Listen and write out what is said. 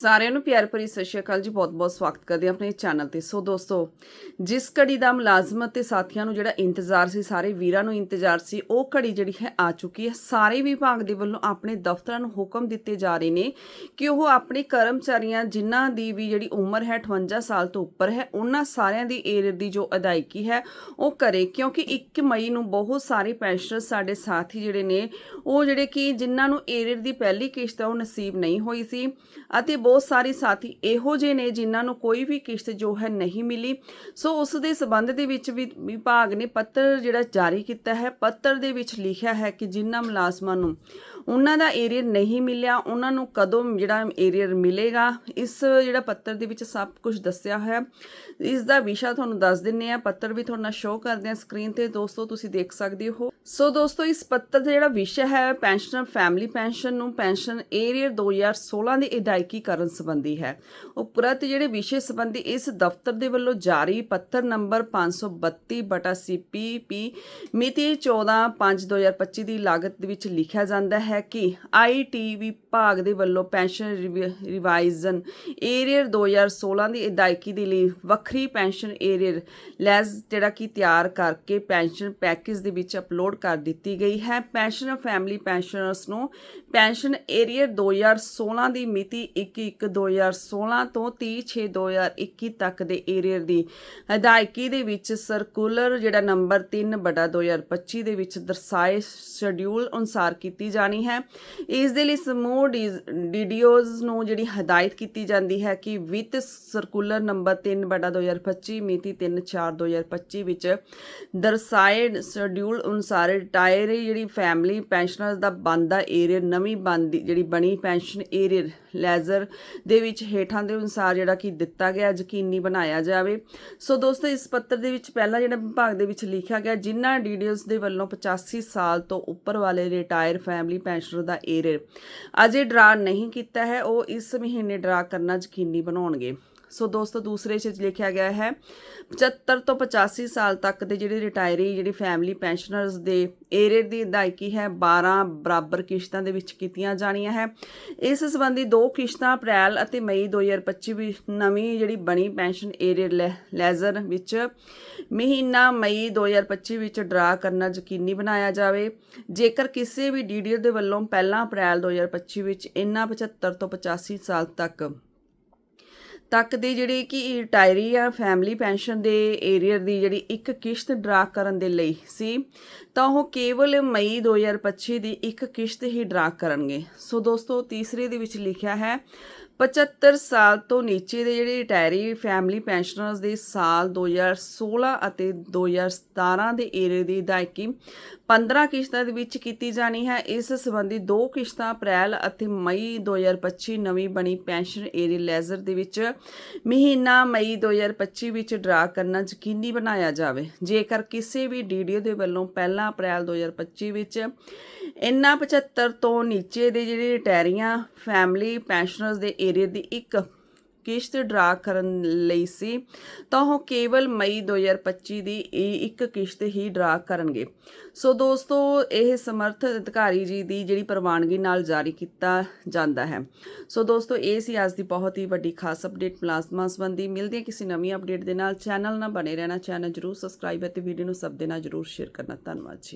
ਸਾਰਿਆਂ ਨੂੰ ਪਿਆਰ ਭਰੀ ਸਤਿ ਸ਼੍ਰੀ ਅਕਾਲ ਜੀ, ਬਹੁਤ-ਬਹੁਤ ਸਵਾਗਤ ਕਰਦੇ ਹਾਂ ਆਪਣੇ ਚੈਨਲ ਤੇ। ਸੋ ਦੋਸਤੋ, ਜਿਸ ਘੜੀ ਦਾ ਮੁਲਾਜ਼ਮਤ ਤੇ ਸਾਥੀਆਂ ਨੂੰ ਜਿਹੜਾ ਇੰਤਜ਼ਾਰ ਸੀ, ਸਾਰੇ ਵੀਰਾਂ ਨੂੰ ਇੰਤਜ਼ਾਰ ਸੀ, ਉਹ ਘੜੀ ਜਿਹੜੀ ਹੈ ਆ ਚੁੱਕੀ ਹੈ। ਸਾਰੇ ਵਿਭਾਗ ਦੇ ਵੱਲੋਂ ਆਪਣੇ ਦਫ਼ਤਰਾਂ ਨੂੰ ਹੁਕਮ ਦਿੱਤੇ ਜਾ ਰਹੇ ਨੇ ਕਿ ਉਹ ਆਪਣੇ ਕਰਮਚਾਰੀਆਂ ਜਿਨ੍ਹਾਂ ਦੀ ਵੀ ਜਿਹੜੀ ਉਮਰ ਹੈ 58 ਸਾਲ ਤੋਂ ਉੱਪਰ ਹੈ, ਉਹਨਾਂ ਸਾਰਿਆਂ ਦੀ ਏਰੀਅਰ ਦੀ ਜੋ ਅਦਾਇਗੀ ਹੈ, ਉਹ ਕਰੇ। ਕਿਉਂਕਿ 1 ਮਈ ਨੂੰ ਬਹੁਤ ਸਾਰੇ ਪੈਨਸ਼ਨਰ ਸਾਡੇ ਸਾਥੀ ਜਿਹੜੇ ਨੇ, ਉਹ ਜਿਹੜੇ ਕਿ ਜਿਨ੍ਹਾਂ ਨੂੰ ਏਰ ਦੀ ਪਹਿਲੀ ਕਿਸ਼ਤ ਉਹ ਨਸੀਬ ਨਹੀਂ ਹੋਈ ਸੀ ਅਤੇ ਬਹੁਤ ਸਾਰੇ ਸਾਥੀ ਇਹੋ ਜਿਹੇ ਨੇ ਜਿਨ੍ਹਾਂ ਨੂੰ ਕੋਈ ਵੀ ਕਿਸ਼ਤ ਜੋ ਹੈ ਨਹੀਂ ਮਿਲੀ। ਸੋ ਉਸ ਦੇ ਸਬੰਧ ਦੇ ਵਿੱਚ ਵੀ ਵਿਭਾਗ ਨੇ ਪੱਤਰ ਜਿਹੜਾ ਜਾਰੀ ਕੀਤਾ ਹੈ। ਪੱਤਰ ਦੇ ਵਿੱਚ ਲਿਖਿਆ ਹੈ ਕਿ ਜਿਨ੍ਹਾਂ ਮੁਲਾਜ਼ਮਾਂ ਨੂੰ ਉਹਨਾਂ ਦਾ ਏਰੀਅਰ ਨਹੀਂ ਮਿਲਿਆ, ਉਹਨਾਂ ਨੂੰ ਕਦੋਂ ਜਿਹੜਾ ਏਰੀਅਰ ਮਿਲੇਗਾ, ਇਸ ਜਿਹੜਾ ਪੱਤਰ ਦੇ ਵਿੱਚ ਸਭ ਕੁਝ ਦੱਸਿਆ ਹੋਇਆ। ਇਸ ਦਾ ਵਿਸ਼ਾ ਤੁਹਾਨੂੰ ਦੱਸ ਦਿੰਨੇ ਆ ਪੱਤਰ ਵੀ ਤੁਹਾਨੂੰ ਸ਼ੋਅ ਕਰਦੇ ਆ ਸਕਰੀਨ ਤੇ, ਦੋਸਤੋ ਤੁਸੀਂ ਦੇਖ ਸਕਦੇ ਹੋ। ਸੋ ਦੋਸਤੋ, ਇਸ ਪੱਤਰ ਦਾ ਜਿਹੜਾ ਵਿਸ਼ਾ ਹੈ ਪੈਨਸ਼ਨਰ ਫੈਮਿਲੀ ਪੈਨਸ਼ਨ ਨੂੰ ਪੈਨਸ਼ਨ ਏਰੀਅਰ 2016 ਦੀ ਅਦਾਇਗੀ ਕਰਨ ਸੰਬੰਧੀ ਹੈ। ਉਪਰਤ ਜਿਹੜੇ ਵਿਸ਼ੇ ਸੰਬੰਧੀ ਇਸ ਦਫ਼ਤਰ ਦੇ ਵੱਲੋਂ ਜਾਰੀ ਪੱਤਰ ਨੰਬਰ 532 ਬਟਾ ਸੀਪੀਪੀ ਮਿਤੀ 14/5/2025 ਦੀ ਲਾਗਤ ਦੇ ਵਿੱਚ ਲਿਖਿਆ ਜਾਂਦਾ ਹੈ। ਕਿ ਆਈਟੀ ਵਿਭਾਗ ਦੇ ਵੱਲੋਂ ਪੈਨਸ਼ਨ ਰਿਵਾਈਜ਼ਨ ਏਰੀਅਰ 2016 ਦੀ ਅਦਾਇਗੀ ਦੇ ਲਈ ਵੱਖਰੀ ਪੈਨਸ਼ਨ ਏਰੀਅਰ ਲੈਸ ਜਿਹੜਾ ਕਿ ਤਿਆਰ ਕਰਕੇ ਪੈਨਸ਼ਨ ਪੈਕੇਜ ਦੇ ਵਿੱਚ ਅਪਲੋਡ ਕਰ ਦਿੱਤੀ ਗਈ ਹੈ। ਪੈਨਸ਼ਨ ਫੈਮਿਲੀ ਪੈਨਸ਼ਨਰਸ ਨੂੰ ਪੈਨਸ਼ਨ ਏਰੀਅਰ 2016 ਦੀ ਮਿਤੀ 21/2016 ਤੋਂ 30/6/2021 ਤੱਕ ਦੇ ਏਰੀਅਰ ਦੀ ਅਦਾਇਗੀ ਦੇ ਵਿੱਚ ਸਰਕੂਲਰ ਜਿਹੜਾ ਨੰਬਰ 3/2025 ਦੇ ਵਿੱਚ ਦਰਸਾਏ ਸ਼ਡਿਊਲ ਅਨੁਸਾਰ ਕੀਤੀ ਜਾਣੀ ਹੈ। ਇਸ ਦੇ ਲਈ ਸਮੂਹ ਡੀਡੀਓਜ਼ ਨੂੰ ਜਿਹੜੀ ਹਦਾਇਤ ਕੀਤੀ ਜਾਂਦੀ ਹੈ ਕਿ ਵਿੱਤ ਸਰਕੂਲਰ ਨੰਬਰ 3/2025 ਮਿਤੀ 3/4/2025 ਵਿੱਚ ਦਰਸਾਏ ਸ਼ਡਿਊਲ ਅਨੁਸਾਰ ਰਿਟਾਇਰ ਜਿਹੜੀ ਫੈਮਿਲੀ ਪੈਨਸ਼ਨਰਸ ਦਾ ਬੰਦਾ ਏਰੀਅਰ ਨਵੀਂ ਬੰਦੀ ਜਿਹੜੀ ਬਣੀ ਪੈਨਸ਼ਨ ਏਰੀਅਰ ਲੈਜ਼ਰ ਦੇ ਵਿੱਚ ਹੇਠਾਂ ਦੇ ਅਨੁਸਾਰ ਜਿਹੜਾ ਕਿ ਦਿੱਤਾ ਗਿਆ, ਯਕੀਨੀ ਬਣਾਇਆ ਜਾਵੇ। ਸੋ ਦੋਸਤੋ, ਇਸ ਪੱਤਰ ਦੇ ਵਿੱਚ ਪਹਿਲਾ ਜਿਹੜਾ ਵਿਭਾਗ ਦੇ ਵਿੱਚ ਲਿਖਿਆ ਗਿਆ, ਜਿਨ੍ਹਾਂ ਡੀਡੀਓਜ਼ ਦੇ ਵੱਲੋਂ 85 ਸਾਲ ਤੋਂ ਉੱਪਰ ਵਾਲੇ ਰਿਟਾਇਰ ਫੈਮਿਲੀ ਪੈਨਸ਼ਨਰ ਦਾ ਏਰੀਅਰ ਅਜੇ ਡਰਾ ਨਹੀਂ ਕੀਤਾ ਹੈ। ਉਹ ਇਸ ਮਹੀਨੇ ਡਰਾ ਕਰਨਾ ਯਕੀਨੀ ਬਣਾਉਣਗੇ। ਸੋ ਦੋਸਤੋ, ਦੂਸਰੇ 'ਚ ਲਿਖਿਆ ਗਿਆ ਹੈ 75 ਤੋਂ 85 ਸਾਲ ਤੱਕ ਦੇ ਜਿਹੜੇ ਰਿਟਾਇਰੀ ਜਿਹੜੀ ਫੈਮਿਲੀ ਪੈਨਸ਼ਨਰਸ ਦੇ ਏਰੇ ਦੀ ਅਦਾਇਗੀ ਹੈ 12 ਬਰਾਬਰ ਕਿਸ਼ਤਾਂ ਦੇ ਵਿੱਚ ਕੀਤੀਆਂ ਜਾਣੀਆਂ ਹੈ। ਇਸ ਸੰਬੰਧੀ ਦੋ ਕਿਸ਼ਤਾਂ ਅਪ੍ਰੈਲ ਅਤੇ ਮਈ 2025 ਵਿੱਚ ਨਵੀਂ ਜਿਹੜੀ ਬਣੀ ਪੈਨਸ਼ਨ ਏਰੀਅਰ ਲੈਜ਼ਰ ਵਿੱਚ, ਮਹੀਨਾ ਮਈ 2025 ਵਿੱਚ ਡਰਾ ਕਰਨਾ ਯਕੀਨੀ ਬਣਾਇਆ ਜਾਵੇ। ਜੇਕਰ ਕਿਸੇ ਵੀ ਡੀਡੀਓ ਦੇ ਵੱਲੋਂ ਪਹਿਲਾਂ ਅਪ੍ਰੈਲ 2025 ਵਿੱਚ ਇਨ੍ਹਾਂ 75 ਤੋਂ 85 ਸਾਲ ਤੱਕ ਤੱਕ ਦੇ ਜਿਹੜੇ ਕਿ ਰਿਟਾਇਰੀ ਜਾਂ ਫੈਮਿਲੀ ਪੈਨਸ਼ਨ ਦੇ ਏਰੀਅਰ ਦੀ ਜਿਹੜੀ ਇੱਕ ਕਿਸ਼ਤ ਡਰਾ ਕਰਨ ਦੇ ਲਈ ਸੀ। ਤਾਂ ਉਹ ਕੇਵਲ ਮਈ 2025 ਦੀ ਇੱਕ ਕਿਸ਼ਤ ਹੀ ਡਰਾ ਕਰਨਗੇ। ਸੋ ਦੋਸਤੋ, ਤੀਸਰੇ ਦੇ ਵਿੱਚ ਲਿਖਿਆ ਹੈ 75 ਸਾਲ ਤੋਂ ਨੀਚੇ ਦੇ ਜਿਹੜੇ ਰਿਟਾਇਰੀ ਫੈਮਿਲੀ ਪੈਨਸ਼ਨਰਸ ਦੇ ਸਾਲ 2016 ਅਤੇ 2017 ਦੇ ਏਰੇ ਦੀ ਅਦਾਇਗੀ 15 ਕਿਸ਼ਤਾਂ ਦੇ ਵਿੱਚ ਕੀਤੀ ਜਾਣੀ ਹੈ। ਇਸ ਸੰਬੰਧੀ ਦੋ ਕਿਸ਼ਤਾਂ ਅਪ੍ਰੈਲ ਅਤੇ ਮਈ 2025 ਨਵੀਂ ਬਣੀ ਪੈਨਸ਼ਨ ਏਰੀਅਰ ਲੈਜ਼ਰ ਦੇ ਵਿੱਚ ਮਹੀਨਾ ਮਈ 2025 ਵਿੱਚ ਡਰਾ ਕਰਨਾ ਯਕੀਨੀ ਬਣਾਇਆ ਜਾਵੇ। ਜੇਕਰ ਕਿਸੇ ਵੀ ਡੀਡੀਓ ਦੇ ਵੱਲੋਂ ਪਹਿਲਾਂ ਅਪ੍ਰੈਲ 2025 ਵਿੱਚ। ਇਹਨਾਂ 75 ਤੋਂ ਨੀਚੇ ਦੇ ਜਿਹੜੇ ਰਿਟਾਇਰੀਆਂ ਫੈਮਿਲੀ ਪੈਨਸ਼ਨਰਸ ਦੇ ਏਰੀਆ ਦੀ ਇੱਕ ਕਿਸ਼ਤ ਡਰਾ ਕਰਨ ਲਈ ਸੀ, ਤਾਂ ਉਹ ਕੇਵਲ ਮਈ 2025 ਦੀ ਇਹ ਇੱਕ ਕਿਸ਼ਤ ਹੀ ਡਰਾ ਕਰਨਗੇ। ਸੋ ਦੋਸਤੋ, ਇਹ ਸਮਰਥ ਅਧਿਕਾਰੀ ਜੀ ਦੀ ਜਿਹੜੀ ਪ੍ਰਵਾਨਗੀ ਨਾਲ ਜਾਰੀ ਕੀਤਾ ਜਾਂਦਾ ਹੈ। ਸੋ ਦੋਸਤੋ, ਇਹ ਸੀ ਅੱਜ ਦੀ ਬਹੁਤ ਹੀ ਵੱਡੀ ਖਾਸ ਅਪਡੇਟ ਪਲਾਜ਼ਮਾ ਸੰਬੰਧੀ। ਮਿਲਦੇ ਹਾਂ ਕਿਸੇ ਨਵੀਂ ਅਪਡੇਟ ਦੇ ਨਾਲ। ਚੈਨਲ ਨਾਲ ਬਣੇ ਰਹਿਣਾ, ਚੈਨਲ ਜਰੂਰ ਸਬਸਕ੍ਰਾਈਬ ਅਤੇ ਵੀਡੀਓ ਨੂੰ ਸਭ ਦੇ ਨਾਲ ਜਰੂਰ ਸ਼ੇਅਰ ਕਰਨਾ। ਧੰਨਵਾਦ ਜੀ।